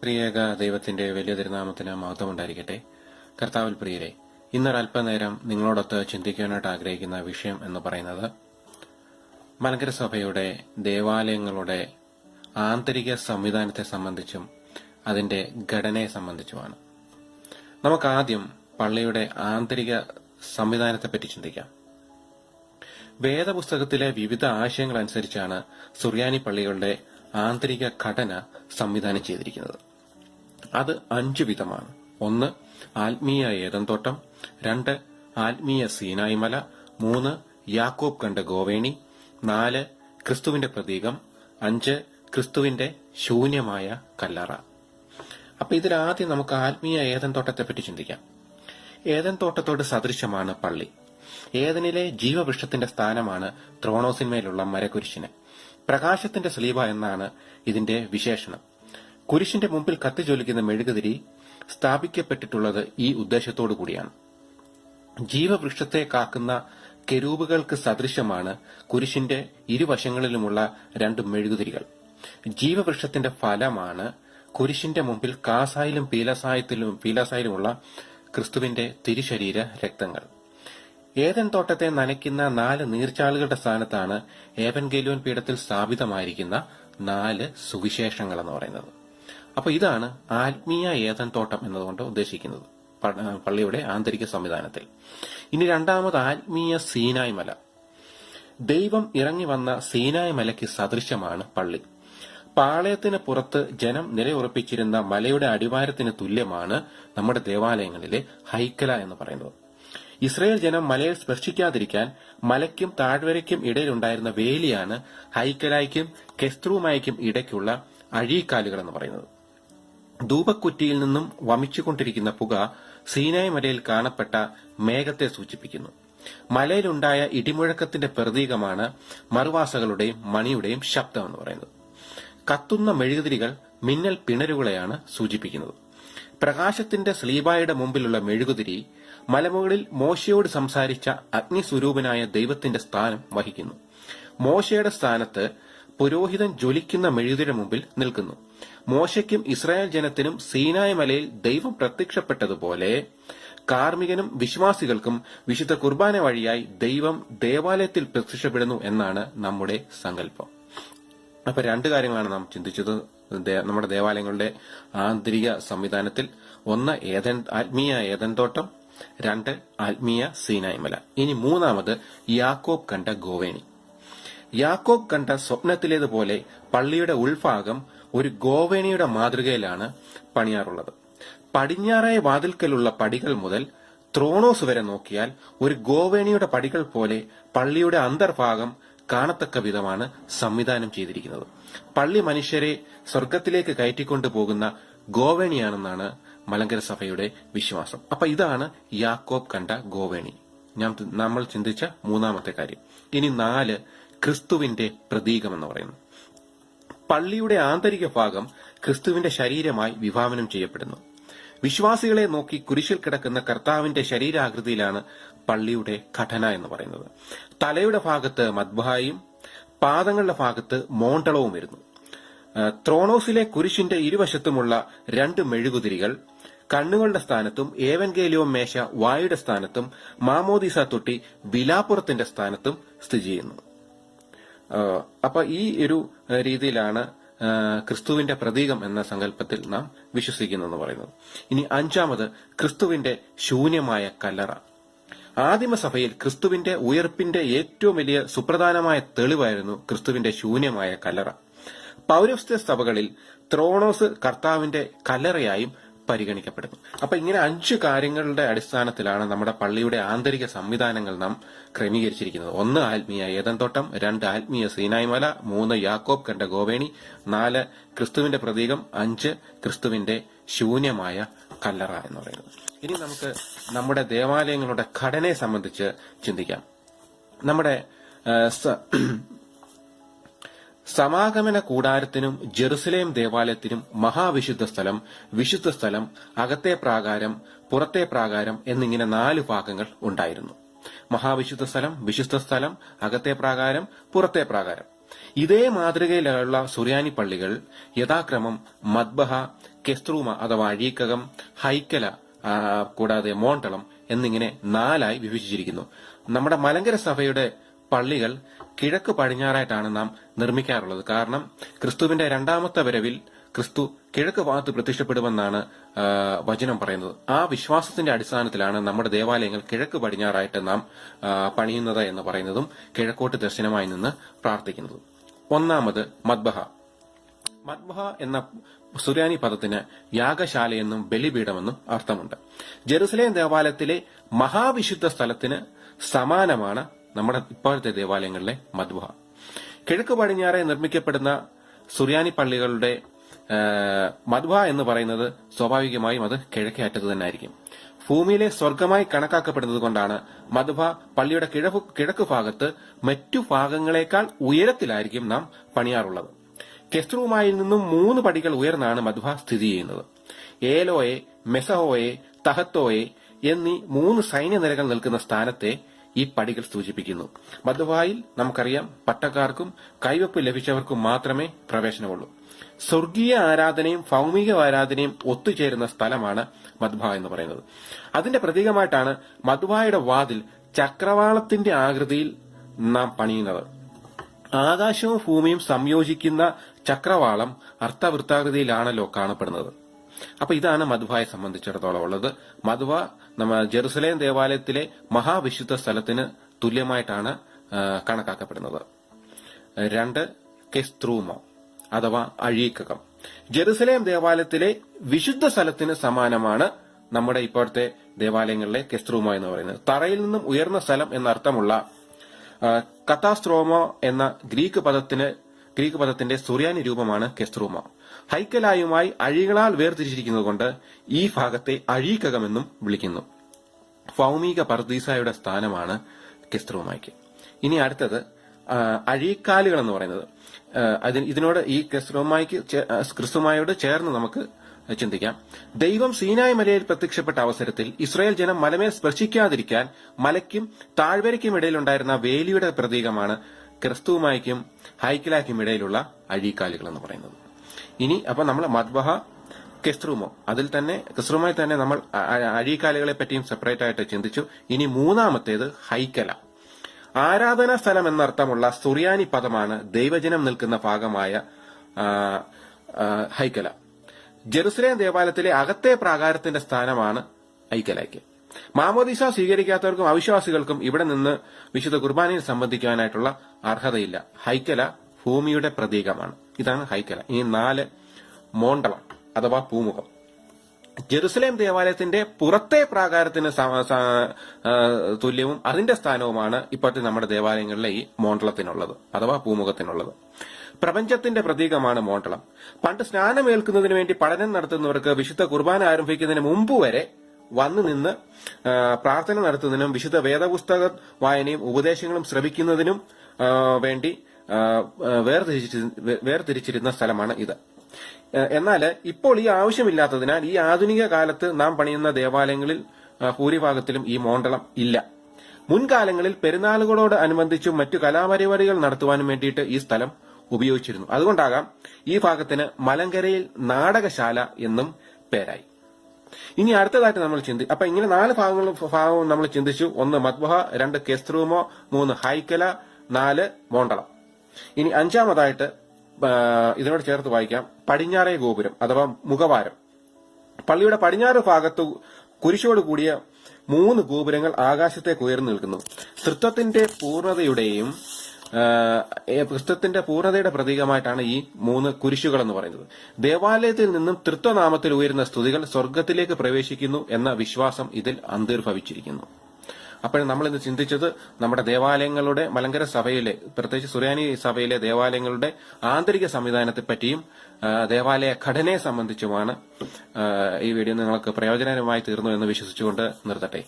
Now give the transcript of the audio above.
പ്രിയേക ദൈവത്തിന്റെ വലിയ തിരുനാമത്തിന് മഹത്വം ഉണ്ടായിരിക്കട്ടെ കർത്താവിൽ പ്രിയരെ ഇന്നൊരല്പനേരം നിങ്ങളോടൊത്ത് ചിന്തിക്കാനായിട്ട് ആഗ്രഹിക്കുന്ന വിഷയം എന്ന് പറയുന്നത് മലങ്കര ദേവാലയങ്ങളുടെ ആന്തരിക സംവിധാനത്തെ സംബന്ധിച്ചും അതിന്റെ ഘടനയെ സംബന്ധിച്ചുമാണ്. നമുക്ക് ആദ്യം പള്ളിയുടെ ആന്തരിക സംവിധാനത്തെപ്പറ്റി ചിന്തിക്കാം. വേദപുസ്തകത്തിലെ വിവിധ ആശയങ്ങൾ അനുസരിച്ചാണ് സുറിയാനി പള്ളികളുടെ ആന്തരിക ഘടന സംവിധാനം ചെയ്തിരിക്കുന്നത്. അത് അഞ്ചു വിധമാണ്. ഒന്ന് ആത്മീയ ഏതന്തോട്ടം. രണ്ട് ആത്മീയ സീനായി മല മൂന്ന് യാക്കോബ് കണ്ട ഗോവേണി. നാല് ക്രിസ്തുവിന്റെ പ്രതീകം. അഞ്ച് ക്രിസ്തുവിന്റെ ശൂന്യമായ കല്ലറ. അപ്പൊ ഇതിലാദ്യം നമുക്ക് ആത്മീയ ഏതൻ തോട്ടത്തെപ്പറ്റി ചിന്തിക്കാം. ഏതൻ തോട്ടത്തോട് സദൃശമാണ് പള്ളി? ഏതനിലെ ജീവവൃക്ഷത്തിന്റെ സ്ഥാനമാണ് ത്രോണോസിന്മേലുള്ള മരകുരിശിന് പ്രകാശത്തിന്റെ സ്ലീബ എന്നാണ് ഇതിന്റെ വിശേഷണം. കുരിശിന്റെ മുമ്പിൽ കത്തിജ്വലിക്കുന്ന മെഴുകുതിരി സ്ഥാപിക്കപ്പെട്ടിട്ടുള്ളത് ഈ ഉദ്ദേശത്തോടു കൂടിയാണ്. ജീവവൃക്ഷത്തെ കാക്കുന്ന കെരൂബുകൾക്ക് സദൃശമാണ് കുരിശിന്റെ ഇരുവശങ്ങളിലുമുള്ള രണ്ട് മെഴുകുതിരികൾ. ജീവവൃക്ഷത്തിന്റെ ഫലമാണ് കുരിശിന്റെ മുമ്പിൽ കാസായിലും പീലസായത്തിലും പീലസായിലുമുള്ള ക്രിസ്തുവിന്റെ തിരുശരീര രക്തങ്ങൾ. ഏതൻ തോട്ടത്തെ നനയ്ക്കുന്ന നാല് നീർച്ചാലുകളുടെ സ്ഥാനത്താണ് ഏവൻ ഗെലുവൻ പീഠത്തിൽ സ്ഥാപിതമായിരിക്കുന്ന നാല് സുവിശേഷങ്ങൾ എന്ന് പറയുന്നത്. അപ്പോൾ ഇതാണ് ആത്മീയ ഏതൻ തോട്ടം എന്നതുകൊണ്ട് ഉദ്ദേശിക്കുന്നത് പള്ളിയുടെ ആന്തരിക സംവിധാനത്തിൽ. ഇനി രണ്ടാമത് ആത്മീയ സീനായ് മല ദൈവം ഇറങ്ങി വന്ന സീനായ് മലയ്ക്ക് സദൃശ്യമാണ് പള്ളി. പാളയത്തിന് പുറത്ത് ജനം നിലയുറപ്പിച്ചിരുന്ന മലയുടെ അടിവാരത്തിന് തുല്യമാണ് നമ്മുടെ ദേവാലയങ്ങളിലെ ഹൈക്കല എന്ന് പറയുന്നത്. ഇസ്രയേൽ ജനം മലയെ സ്പർശിക്കാതിരിക്കാൻ മലയ്ക്കും താഴ്വരയ്ക്കും ഇടയിലുണ്ടായിരുന്ന വേലിയാണ് ഹൈക്കലായ്ക്കും കെസ്ത്രൂമായ്ക്കും ഇടയ്ക്കുള്ള അഴീക്കാലുകൾ എന്ന് പറയുന്നത്. ധൂപക്കുറ്റിയിൽ നിന്നും വമിച്ചുകൊണ്ടിരിക്കുന്ന പുക സീനായ് മലയിൽ കാണപ്പെട്ട മേഘത്തെ സൂചിപ്പിക്കുന്നു. മലയിലുണ്ടായ ഇടിമുഴക്കത്തിന്റെ പ്രതീകമാണ് മറുവാസകളുടെയും മണിയുടെയും ശബ്ദം എന്ന് പറയുന്നത്. കത്തുന്ന മെഴുകുതിരികൾ മിന്നൽ പിണരുകളെയാണ് സൂചിപ്പിക്കുന്നത്. പ്രകാശത്തിന്റെ സ്ലീബായുടെ മുമ്പിലുള്ള മെഴുകുതിരി മലമുകളിൽ മോശയോട് സംസാരിച്ച അഗ്നിസ്വരൂപനായ ദൈവത്തിന്റെ സ്ഥാനം വഹിക്കുന്നു. മോശയുടെ സ്ഥാനത്ത് പുരോഹിതൻ ജ്വലിക്കുന്ന മെഴുകുതിരിയുടെ മുമ്പിൽ നിൽക്കുന്നു. മോശയ്ക്കും ഇസ്രായേൽ ജനത്തിനും സീനായ മലയിൽ ദൈവം പ്രത്യക്ഷപ്പെട്ടതുപോലെ കാർമികനും വിശ്വാസികൾക്കും വിശുദ്ധ കുർബാന വഴിയായി ദൈവം ദേവാലയത്തിൽ പ്രത്യക്ഷപ്പെടുന്നു എന്നാണ് നമ്മുടെ സങ്കല്പം. അപ്പൊ രണ്ട് കാര്യങ്ങളാണ് നാം ചിന്തിച്ചത്. നമ്മുടെ ദേവാലയങ്ങളുടെ ആന്തരിക സംവിധാനത്തിൽ ഒന്ന് ഏതൻ ആത്മീയ ഏതൻ തോട്ടം രണ്ട് ആത്മീയ സീനായ്മല. ഇനി മൂന്നാമത് യാക്കോബ് കണ്ട ഗോവേണി. യാക്കോബ് കണ്ട സ്വപ്നത്തിലേതുപോലെ പള്ളിയുടെ ഉൾഭാഗം ഒരു ഗോവേണിയുടെ മാതൃകയിലാണ് പണിയാറുള്ളത്. പടിഞ്ഞാറായ വാതിൽക്കലുള്ള പടികൾ മുതൽ ത്രോണോസ് വരെ നോക്കിയാൽ ഒരു ഗോവേണിയുടെ പടികൾ പോലെ പള്ളിയുടെ അന്തർഭാഗം കാണത്തക്ക വിധമാണ് സംവിധാനം ചെയ്തിരിക്കുന്നത്. പള്ളി മനുഷ്യരെ സ്വർഗത്തിലേക്ക് കയറ്റിക്കൊണ്ടു പോകുന്ന ഗോവേണിയാണെന്നാണ് മലങ്കര സഭയുടെ വിശ്വാസം. അപ്പൊ ഇതാണ് യാക്കോബ് കണ്ട ഗോവേണി. നമ്മൾ ചിന്തിച്ച മൂന്നാമത്തെ കാര്യം. ഇനി നാല് ക്രിസ്തുവിന്റെ പ്രതീകം എന്ന് പറയുന്നു. പള്ളിയുടെ ആന്തരിക ഭാഗം ക്രിസ്തുവിന്റെ ശരീരമായി വിഭാവനം ചെയ്യപ്പെടുന്നു. വിശ്വാസികളെ നോക്കി കുരിശിൽ കിടക്കുന്ന കർത്താവിന്റെ ശരീരാകൃതിയിലാണ് പള്ളിയുടെ ഘടന എന്ന് പറയുന്നത്. തലയുടെ ഭാഗത്ത് മദ്ബായും പാദങ്ങളുടെ ഭാഗത്ത് മോണ്ടളവും വരുന്നു. ത്രോണോസിലെ കുരിശിന്റെ ഇരുവശത്തുമുള്ള രണ്ട് മെഴുകുതിരികൾ കണ്ണുകളുടെ സ്ഥാനത്തും ഏവൻഗേലിയോം മേശ വായുടെ സ്ഥാനത്തും മാമോദിസ തൊട്ടി ബിലാപുറത്തിന്റെ സ്ഥാനത്തും സ്ഥിതി ചെയ്യുന്നു. അപ്പൊ ഈ ഒരു രീതിയിലാണ് ക്രിസ്തുവിന്റെ പ്രതീകം എന്ന സങ്കല്പത്തിൽ നാം വിശ്വസിക്കുന്നു പറയുന്നത്. ഇനി അഞ്ചാമത് ക്രിസ്തുവിന്റെ ശൂന്യമായ കല്ലറ ആദിമസഭയിൽ ക്രിസ്തുവിന്റെ ഉയർപ്പിന്റെ ഏറ്റവും വലിയ സുപ്രധാനമായ തെളിവായിരുന്നു ക്രിസ്തുവിന്റെ ശൂന്യമായ കല്ലറ പൗരസ്ത്യ സഭകളിൽ ത്രോണോസ് കർത്താവിന്റെ കല്ലറയായും പരിഗണിക്കപ്പെടുന്നു. അപ്പൊ ഇങ്ങനെ അഞ്ച് കാര്യങ്ങളുടെ അടിസ്ഥാനത്തിലാണ് നമ്മുടെ പള്ളിയുടെ ആന്തരിക സംവിധാനങ്ങൾ നാം ക്രമീകരിച്ചിരിക്കുന്നത്. ഒന്ന് ആത്മീയ ഏതൻതോട്ടം രണ്ട് ആത്മീയ സീനായ്മല മൂന്ന് യാക്കോബ് കണ്ട ഗോവേണി നാല് ക്രിസ്തുവിന്റെ പ്രതീകം അഞ്ച് ക്രിസ്തുവിന്റെ ശൂന്യമായ കല്ലറ എന്ന് പറയുന്നത്. ഇനി നമുക്ക് നമ്മുടെ ദേവാലയങ്ങളുടെ ഘടനയെ സംബന്ധിച്ച് ചിന്തിക്കാം. നമ്മുടെ സമാഗമന കൂടാരത്തിനും ജെറുസലേം ദേവാലയത്തിനും മഹാവിശുദ്ധ സ്ഥലം വിശുദ്ധ സ്ഥലം അകത്തെ പ്രാകാരം പുറത്തെ പ്രാകാരം എന്നിങ്ങനെ നാല് ഭാഗങ്ങൾ ഉണ്ടായിരുന്നു. മഹാവിശുദ്ധ സ്ഥലം വിശുദ്ധ സ്ഥലം അകത്തെ പ്രാകാരം പുറത്തെ പ്രാകാരം. ഇതേ മാതൃകയിലുള്ള സുറിയാനി പള്ളികൾ യഥാക്രമം മദ്ബഹ കെസ്ത്രൂമ അഥവാ അഴീക്കകം ഹൈക്കല കൂടാതെ മോണ്ടളം എന്നിങ്ങനെ നാലായി വിഭജിച്ചിരിക്കുന്നു. നമ്മുടെ മലങ്കര സഭയുടെ പള്ളികൾ കിഴക്ക് പടിഞ്ഞാറായിട്ടാണ് നാം നിർമ്മിക്കാറുള്ളത്. കാരണം ക്രിസ്തുവിന്റെ രണ്ടാമത്തെ വരവിൽ ക്രിസ്തു കിഴക്ക് ഭാഗത്ത് പ്രത്യക്ഷപ്പെടുമെന്നാണ് വചനം പറയുന്നത്. ആ വിശ്വാസത്തിന്റെ അടിസ്ഥാനത്തിലാണ് നമ്മുടെ ദേവാലയങ്ങൾ കിഴക്ക് പടിഞ്ഞാറായിട്ട് നാം പണിയുന്നത് എന്ന് പറയുന്നതും കിഴക്കോട്ട് ദർശനമായി നിന്ന് പ്രാർത്ഥിക്കുന്നതും. ഒന്നാമത് മദ്ബഹ. മദ്ബഹ എന്ന സുറിയാനി പദത്തിന് യാഗശാലയെന്നും ബലിപീഠമെന്നും അർത്ഥമുണ്ട്. ജെറുസലേം ദേവാലയത്തിലെ മഹാവിശുദ്ധ സ്ഥലത്തിന് സമാനമാണ് നമ്മുടെ ഇപ്പോഴത്തെ ദേവാലയങ്ങളിലെ മധുഹ കിഴക്ക് പടിഞ്ഞാറെ നിർമ്മിക്കപ്പെടുന്ന സുറിയാനി പള്ളികളുടെ മധുഹ എന്ന് പറയുന്നത് സ്വാഭാവികമായും അത് കിഴക്കേ അറ്റത്ത് തന്നെ ആയിരിക്കും ഭൂമിയിലെ സ്വർഗമായി കണക്കാക്കപ്പെടുന്നത് കൊണ്ടാണ് മധുഹ പള്ളിയുടെ കിഴക്ക് കിഴക്ക് ഭാഗത്ത് മറ്റു ഭാഗങ്ങളെക്കാൾ ഉയരത്തിലായിരിക്കും നാം പണിയാറുള്ളത്. കെസ്ട്രൂമായിൽ നിന്നും മൂന്ന് പടികൾ ഉയർന്നാണ് മധുഹ സ്ഥിതി ചെയ്യുന്നത്. ഏലോയെ മെസഹോയെ തഹത്തോയെ എന്നീ മൂന്ന് സൈന്യനിരകൾ നിൽക്കുന്ന സ്ഥാനത്തെ ഈ പടികൾ സൂചിപ്പിക്കുന്നു. മധുവായിൽ നമുക്കറിയാം പട്ടക്കാർക്കും കൈവപ്പ് ലഭിച്ചവർക്കും മാത്രമേ പ്രവേശനമുള്ളൂ. സ്വർഗീയ ആരാധനയും ഭൗമിക ആരാധനയും ഒത്തുചേരുന്ന സ്ഥലമാണ് മധുബ എന്ന് പറയുന്നത്. അതിന്റെ പ്രതീകമായിട്ടാണ് മധുബായുടെ വാതിൽ ചക്രവാളത്തിന്റെ ആകൃതിയിൽ നാം പണിയുന്നത്. ആകാശവും ഭൂമിയും സംയോജിക്കുന്ന ചക്രവാളം അർത്ഥവൃത്താകൃതിയിലാണല്ലോ കാണപ്പെടുന്നത്. അപ്പൊ ഇതാണ് മധുവയെ സംബന്ധിച്ചിടത്തോളം ഉള്ളത്. മധുവ നമ്മ ജെറുസലേം ദേവാലയത്തിലെ മഹാവിശുദ്ധ സ്ഥലത്തിന് തുല്യമായിട്ടാണ് കണക്കാക്കപ്പെടുന്നത്. രണ്ട് കെസ്ത്രൂമോ അഥവാ അഴീക്കകം. ജെറുസലേം ദേവാലയത്തിലെ വിശുദ്ധ സ്ഥലത്തിന് സമാനമാണ് നമ്മുടെ ഇപ്പോഴത്തെ ദേവാലയങ്ങളിലെ കെസ്ത്രൂമോ എന്ന് പറയുന്നത്. തറയിൽ നിന്നും ഉയർന്ന സ്ഥലം എന്നർത്ഥമുള്ള കത്താസ്ത്രോമോ എന്ന ഗ്രീക്ക് പദത്തിന് ഗ്രീക്ക് പദത്തിന്റെ സുറിയാനി രൂപമാണ് കെസ്ത്രൂമ ഹൈക്കലായുമായി അഴികളാൽ വേർതിരിച്ചിരിക്കുന്നതുകൊണ്ട് ഈ ഭാഗത്തെ അഴീക്കകമെന്നും വിളിക്കുന്നു. ഭൗമിക പർദീസായുടെ സ്ഥാനമാണ് കെസ്ത്രൂമയ്ക്ക് ഇനി അടുത്തത് അഴീക്കാലുകൾ എന്ന് പറയുന്നത്. ഇതിനോട് ഈ ക്രിസ്തുമായിക്ക് ക്രിസ്തുമായോട് ചേർന്ന് നമുക്ക് ചിന്തിക്കാം. ദൈവം സീനായ് മലയിൽ പ്രത്യക്ഷപ്പെട്ട അവസരത്തിൽ ഇസ്രായേൽ ജനം മലമേൽ സ്പർശിക്കാതിരിക്കാൻ മലയ്ക്കും താഴ്വരയ്ക്കും ഇടയിലുണ്ടായിരുന്ന വേലിയുടെ പ്രതീകമാണ് ക്രിസ്തുവുമായ്ക്കും ഹൈക്കിലാക്കും ഇടയിലുള്ള അഴീക്കാലുകൾ എന്ന് പറയുന്നത്. ഇനി അപ്പൊ നമ്മൾ മദ്ബഹ കെസ്ട്രൂമോ അതിൽ തന്നെ കെസ്ട്രൂമായി തന്നെ നമ്മൾ അഴീക്കാലുകളെ പറ്റിയും സെപ്പറേറ്റ് ആയിട്ട് ചിന്തിച്ചു. ഇനി മൂന്നാമത്തേത് ഹൈക്കല. ആരാധനാ സ്ഥലം എന്നർത്ഥമുള്ള സുറിയാനി പദമാണ് ദൈവജനം നിൽക്കുന്ന ഭാഗമായ ഹൈക്കല. ജെറുസലേം ദേവാലയത്തിലെ അകത്തെ പ്രാകാരത്തിന്റെ സ്ഥാനമാണ് ഹൈക്കലയ്ക്ക്. മാമോദിസ സ്വീകരിക്കാത്തവർക്കും അവിശ്വാസികൾക്കും ഇവിടെ നിന്ന് വിശുദ്ധ കുർബാനയിൽ സംബന്ധിക്കാനായിട്ടുള്ള അർഹതയില്ല. ഹൈക്കല ഭൂമിയുടെ പ്രതീകമാണ്. ഇതാണ് ഹൈക്കല. ഈ നാല് മോണ്ടളം അഥവാ പൂമുഖം. ജെറുസലേം ദേവാലയത്തിന്റെ പുറത്തെ പ്രാകാരത്തിന് തുല്യവും അതിന്റെ സ്ഥാനവുമാണ് ഇപ്പോഴത്തെ നമ്മുടെ ദേവാലയങ്ങളിലെ ഈ മോണ്ടളത്തിനുള്ളത് അഥവാ പൂമുഖത്തിനുള്ളത്. പ്രപഞ്ചത്തിന്റെ പ്രതീകമാണ് മോണ്ടളം പണ്ട് സ്നാനമേൽക്കുന്നതിന് വേണ്ടി പഠനം നടത്തുന്നവർക്ക് വിശുദ്ധ കുർബാന ആരംഭിക്കുന്നതിന് മുമ്പ് വരെ വന്നു നിന്ന് പ്രാർത്ഥന നടത്തുന്നതിനും വിശുദ്ധ വേദപുസ്തക വായനയും ഉപദേശങ്ങളും ശ്രവിക്കുന്നതിനും വേണ്ടി വേർതിരിച്ചിരുന്ന സ്ഥലമാണ് ഇത്. എന്നാൽ ഇപ്പോൾ ഈ ആവശ്യമില്ലാത്തതിനാൽ ഈ ആധുനിക കാലത്ത് നാം പണിയുന്ന ദേവാലയങ്ങളിൽ ഭൂരിഭാഗത്തിലും ഈ മോണ്ടളം ഇല്ല. മുൻകാലങ്ങളിൽ പെരുന്നാളുകളോട് അനുബന്ധിച്ചും മറ്റു കലാപരിപാടികൾ നടത്തുവാനും വേണ്ടിയിട്ട് ഈ സ്ഥലം ഉപയോഗിച്ചിരുന്നു. അതുകൊണ്ടാകാം ഈ ഭാഗത്തിന് മലങ്കരയിൽ നാടകശാല എന്നും പേരായി. ഇനി അടുത്തതായിട്ട് നമ്മൾ ചിന്തി അപ്പൊ ഇങ്ങനെ നാല് ഭാഗങ്ങളും ഭാഗവും നമ്മൾ ചിന്തിച്ചു. ഒന്ന് മത്ബഹ രണ്ട് കെസ്ത്രൂമോ മൂന്ന് ഹൈക്കല നാല് മോണ്ടളം. ഇനി അഞ്ചാമതായിട്ട് ഇതിനോട് ചേർത്ത് വായിക്കാം. പടിഞ്ഞാറേ ഗോപുരം അഥവാ മുഖവാരം. പള്ളിയുടെ പടിഞ്ഞാറ് ഭാഗത്ത് കുരിശോട് കൂടിയ മൂന്ന് ഗോപുരങ്ങൾ ആകാശത്തേക്ക് ഉയർന്നു നിൽക്കുന്നു. തൃത്വത്തിന്റെ പൂർണതയുടെയും ക്രിസ്തുത്തിന്റെ പൂർണതയുടെ പ്രതീകമായിട്ടാണ് ഈ മൂന്ന് കുരിശുകൾ എന്ന് പറയുന്നത്. ദേവാലയത്തിൽ നിന്നും തൃത്വനാമത്തിൽ ഉയരുന്ന സ്തുതികൾ സ്വർഗത്തിലേക്ക് പ്രവേശിക്കുന്നു എന്ന വിശ്വാസം ഇതിൽ അന്തർഭവിച്ചിരിക്കുന്നു. അപ്പോൾ നമ്മൾ ഇന്ന് ചിന്തിച്ചത് നമ്മുടെ ദേവാലയങ്ങളുടെ മലങ്കര സഭയിലെ പ്രത്യേകിച്ച് സുറിയാനി സഭയിലെ ദേവാലയങ്ങളുടെ ആന്തരിക സംവിധാനത്തെ പറ്റിയും ദേവാലയ ഘടനയെ സംബന്ധിച്ചുമാണ് ഈ വീഡിയോ നിങ്ങൾക്ക് പ്രയോജനകരമായി തീർന്നു എന്ന് വിശ്വസിച്ചുകൊണ്ട് നിർത്തട്ടെ.